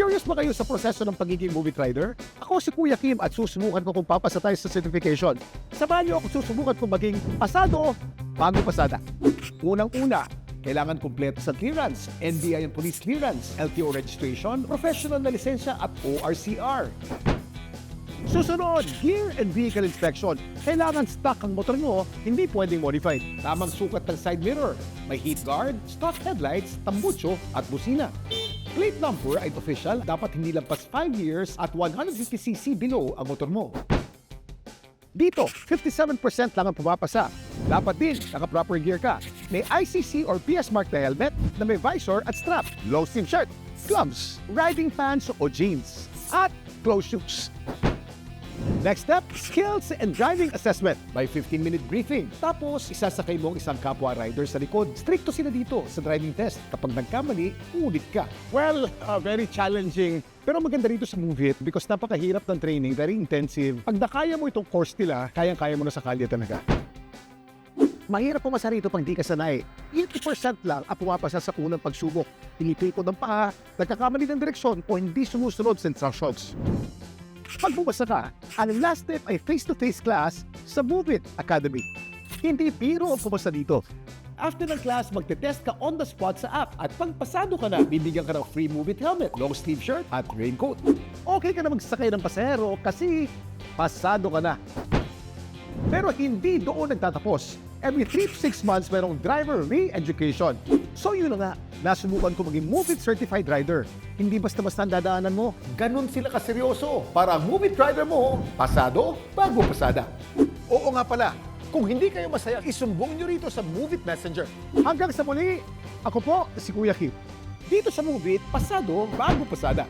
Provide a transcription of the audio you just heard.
Curious ba kayo sa proseso ng pagiging movie rider? Ako si Kuya Kim at susubukan ko kung papasa tayo sa certification. Samahan niyo ako susubukan kung maging pasado bago pasada. Unang-una, kailangan kumpleto sa clearance, NBI and police clearance, LTO registration, professional na lisensya at ORCR. Susunod, gear and vehicle inspection. Kailangan stock ang motor mo, hindi pwedeng modified. Tamang sukat ng side mirror, may heat guard, stock headlights, tambucho at busina. Plate number ay official, dapat hindi lampas 5 years at 150cc below ang motor mo. Dito, 57% lang ang pumapasa. Dapat din, naka-proper gear ka. May ICC or PS mark na helmet na may visor at strap, low seam shirt, gloves, riding pants o jeans, at closed shoes. Next step, skills and driving assessment by 15-minute briefing. Tapos, isasakay mo ang isang kapwa rider sa likod. Stricto sila dito sa driving test. Kapag nagkamali, ulit ka. Well, uh, very challenging. Pero maganda rito sa Move It because napakahirap ng training, very intensive. Pag nakaya mo itong course nila, kayang-kaya mo na sa kalye talaga. Mahirap pumasa rito pang di ka sanay. 80% lang ang pumapasa sa unang pagsubok. Tinitipod ng paa, nagkakamali ng direksyon o hindi sumusunod sa instructions. Pag bumasa ka, ang last step ay face-to-face class sa Move It Academy. Hindi biro ang pumasa dito. After ng class, magte-test ka on the spot sa app at pag pasado ka na, bibigyan ka ng free Move It helmet, long sleeve shirt at raincoat. Okay ka na magsakay ng pasahero kasi pasado ka na. Pero hindi doon nagtatapos. Every 3 to 6 months, merong driver re-education. So yun na nga, nasubukan ko maging Move It Certified Rider. Hindi basta-basta ang dadaanan mo. Ganon sila kaseryoso para ang Move It Rider mo, pasado, bago pasada. Oo nga pala, kung hindi kayo masaya, isumbong nyo rito sa Move It Messenger. Hanggang sa muli, ako po si Kuya Kim. Dito sa Move It, pasado, bago pasada.